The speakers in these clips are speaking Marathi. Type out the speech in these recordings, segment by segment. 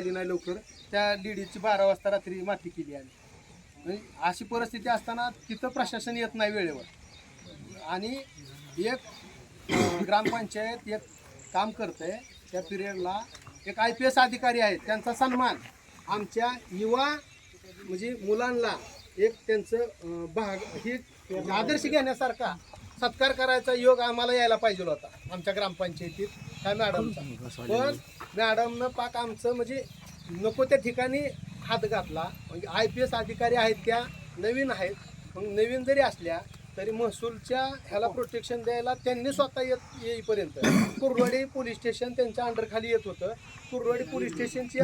आली नाही लवकर. त्या लेडीजची बारा वाजता रात्री माती केली आली. म्हणजे अशी परिस्थिती असताना तिथं प्रशासन येत नाही वेळेवर. आणि एक ग्रामपंचायत एक काम करते त्या पिरियडला एक आय पी एस अधिकारी आहेत त्यांचा सन्मान आमच्या युवा म्हणजे मुलांना एक त्यांचं भाग ही आदर्श घेण्यासारखा सत्कार करायचा योग आम्हाला यायला पाहिजे होता आमच्या ग्रामपंचायतीत. त्या मॅडमचा पण मॅडमनं पाक आमचं म्हणजे नको त्या ठिकाणी हात घातला. म्हणजे आय पी एस अधिकारी आहेत त्या नवीन आहेत. मग नवीन जरी असल्या तरी महसूलच्या ह्याला प्रोटेक्शन द्यायला त्यांनी स्वतः येत येईपर्यंत. कुरवाडी पोलीस स्टेशन त्यांच्या अंडर खाली येत होतं. कुरवाडी पोलीस स्टेशनची.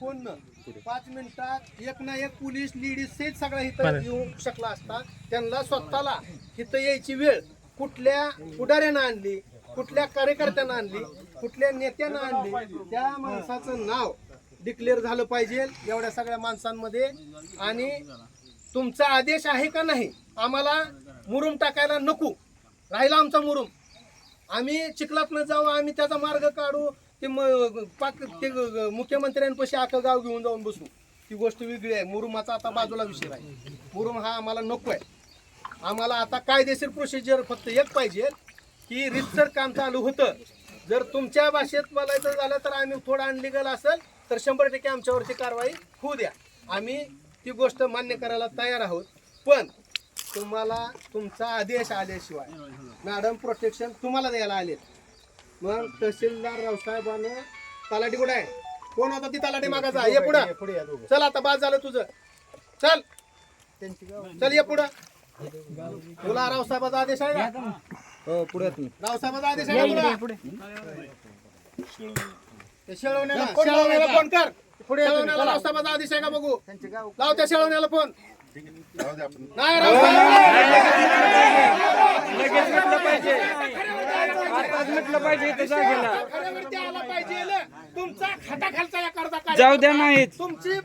फोन पाच मिनिटात एक ना एक पोलीस लेडीज सहित सगळा इथं येऊ शकला असता. त्यांना स्वतःला इथं यायची वेळ कुठल्या पुढाऱ्यानं आणली? कुठल्या कार्यकर्त्यांना आणली कुठल्या नेत्यानं आणली त्या माणसाचं नाव डिक्लेअर झालं पाहिजे एवढ्या सगळ्या माणसांमध्ये. आणि तुमचा आदेश आहे का नाही आम्हाला मुरुम टाकायला नको. राहिला आमचा मुरुम. आम्ही चिखलातनं जाऊ आम्ही त्याचा मार्ग काढू ते पाक ते मुख्यमंत्र्यांपाशी अख्खं गाव घेऊन जाऊन बसू. ती गोष्ट वेगळी आहे. मुरुमाचा आता बाजूला विषय आहे मुरुम हा आम्हाला नको आहे आम्हाला आता कायदेशीर प्रोसिजर फक्त एक पाहिजे. की रितसर काम चालू होतं. जर तुमच्या भाषेत बोलायचं झालं तर आम्ही थोडं अनलिगल असेल तर शंभर टक्के आमच्यावरती कारवाई होऊ द्या. आम्ही ती गोष्ट मान्य करायला तयार आहोत. पण तुम्हाला तुमचा आदेश आल्याशिवाय मॅडम प्रोटेक्शन तुम्हाला द्यायला आले मग तहसीलदार रावसाहेबानं तलाठी कुठे आहे? कोण होता ती तलाठी मागाचा? ये पुढं. चल आता बाद झालं तुझं. चल. चल ये पुढं. तुला रावसाहेबाचा आदेश आहे का हो पुढे आदेश आहे? ते शेळवण्याला शेळवण्याला फोन कर. शेळवण्याला रावसाहेबाचा आदेश आहे का बघू? लाव त्या शेळवण्याला फोन. नाही रावसाहेब. खऱ्यावरती आला पाहिजे. तुमचा खाटाखालचा या करता काय जाऊ द्या नाहीत तुमची